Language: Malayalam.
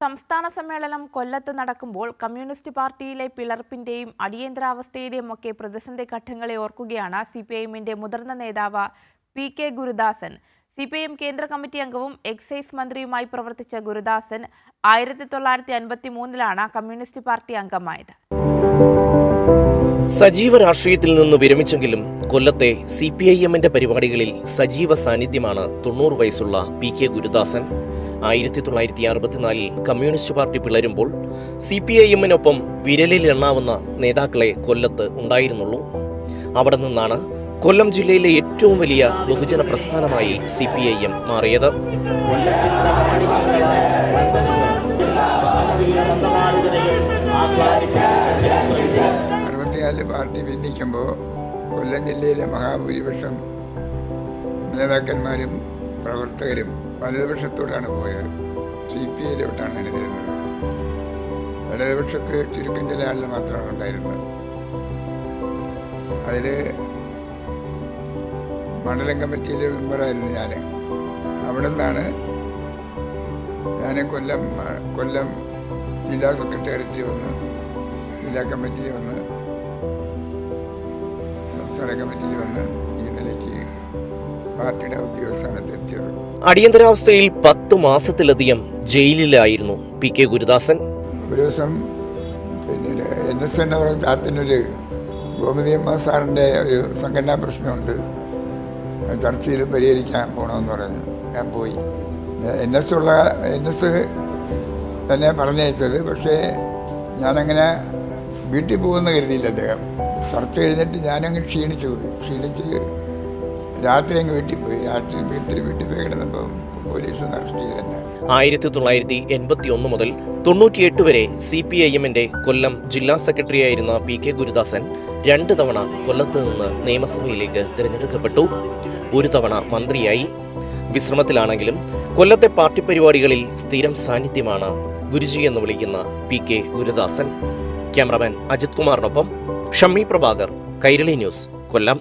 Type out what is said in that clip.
സംസ്ഥാന സമ്മേളനം കൊല്ലത്ത് നടക്കുമ്പോൾ കമ്മ്യൂണിസ്റ്റ് പാർട്ടിയിലെ പിളർപ്പിന്റെയും അടിയന്തരാവസ്ഥയുടെയും ഒക്കെ പ്രതിസന്ധി ഘട്ടങ്ങളെ ഓർക്കുകയാണ് സി പി ഐഎമ്മിന്റെ മുതിർന്ന നേതാവ് P K Gurudasan. C P M കേന്ദ്ര കമ്മിറ്റി അംഗവും എക്സൈസ് മന്ത്രിയുമായി പ്രവർത്തിച്ച ഗുരുദാസൻ ആയിരത്തി തൊള്ളായിരത്തി അൻപത്തി മൂന്നിലാണ് കമ്മ്യൂണിസ്റ്റ് പാർട്ടി അംഗമായത്. സജീവ രാഷ്ട്രീയത്തിൽ നിന്ന് വിരമിച്ചെങ്കിലും കൊല്ലത്തെ സി പി ഐ എമ്മിന്റെ പരിപാടികളിൽ സജീവ സാന്നിധ്യമാണ് തൊണ്ണൂറ് വയസ്സുള്ള പി കെ ഗുരുദാസൻ. ആയിരത്തി തൊള്ളായിരത്തി അറുപത്തിനാലിൽ കമ്മ്യൂണിസ്റ്റ് പാർട്ടി പിളരുമ്പോൾ സി പി ഐ എമ്മിനൊപ്പം വിരലിൽ എണ്ണാവുന്ന നേതാക്കളെ കൊല്ലത്ത് ഉണ്ടായിരുന്നുള്ളൂ. അവിടെ നിന്നാണ് കൊല്ലം ജില്ലയിലെ ഏറ്റവും വലിയ ബഹുജന പ്രസ്ഥാനമായി സി പി ഐ എം മാറിയത്. അറുപത്തിനാലിൽ പാർട്ടി ഭിന്നിക്കുമ്പോൾ കൊല്ലം ജില്ലയിലെ മഹാഭൂരിപക്ഷം നേതാക്കന്മാരും പ്രവർത്തകരും വലതുപക്ഷത്തോടാണ് പോയത്. സി പി ഐയിലോട്ടാണ് അണിതിരുന്നത് ഇടതുപക്ഷത്ത് ചുരുക്കം ചില ആളുകൾ മാത്രമാണ് ഉണ്ടായിരുന്നത്. അതിൽ മണ്ഡലം കമ്മിറ്റിയിലെ മെമ്പറായിരുന്നു ഞാൻ അവിടെ നിന്നാണ് ഞാൻ കൊല്ലം കൊല്ലം ജില്ലാ സെക്രട്ടേറിയറ്റിൽ വന്ന് ജില്ലാ കമ്മിറ്റിയിൽ വന്ന് സംസ്ഥാന കമ്മിറ്റിയിൽ വന്ന് ഈ നിലയ്ക്ക് പാർട്ടിയുടെ ഔദ്യോഗിക സ്ഥാനത്ത് എത്തിയത്. അടിയന്തരാവസ്ഥയിൽ പത്ത് മാസത്തിലധികം ജയിലിലായിരുന്നു പി കെ ഗുരുദാസൻ. ഒരു ദിവസം പിന്നീട് എൻ എസ് എൻ പറയുന്ന താത്തിനൊരു ഗോമതിയമ്മ സാറിന്റെ ഒരു സംഘടനാ പ്രശ്നമുണ്ട്. ചർച്ച ചെയ്ത് പരിഹരിക്കാൻ പോകണമെന്ന് പറഞ്ഞ് ഞാൻ പോയി. എൻ എസ് ഉള്ള എൻ എസ് തന്നെ പറഞ്ഞയച്ചത്. പക്ഷേ ഞാനങ്ങനെ വീട്ടിൽ പോകുമെന്ന് കരുതിയില്ല അദ്ദേഹം. ചർച്ച കഴിഞ്ഞിട്ട് ഞാനങ്ങ് ക്ഷീണിച്ചു പോയി. ക്ഷീണിച്ച് രാത്രി അങ്ങ് വീട്ടിൽ പോയി രാത്രി വീട്ടിൽ വീട്ടിൽ പോയി പോലീസ് അറസ്റ്റ് ചെയ്ത് തന്നെ ആയിരത്തി തൊള്ളായിരത്തി എൺപത്തി ഒന്ന് മുതൽ തൊണ്ണൂറ്റിയെട്ട് വരെ സി പി ഐ എമ്മിന്റെ കൊല്ലം ജില്ലാ സെക്രട്ടറിയായിരുന്ന പി കെ ഗുരുദാസൻ രണ്ട് തവണ കൊല്ലത്ത് നിന്ന് നിയമസഭയിലേക്ക് തിരഞ്ഞെടുക്കപ്പെട്ടു. ഒരു തവണ മന്ത്രിയായി. വിശ്രമത്തിലാണെങ്കിലും കൊല്ലത്തെ പാർട്ടി പരിപാടികളിൽ സ്ഥിരം സാന്നിധ്യമാണ് ഗുരുജി എന്ന് വിളിക്കുന്ന P K Gurudasan. Cameraman Ajith കുമാറിനൊപ്പം Shammi Prabhakar Kairali news കൊല്ലം.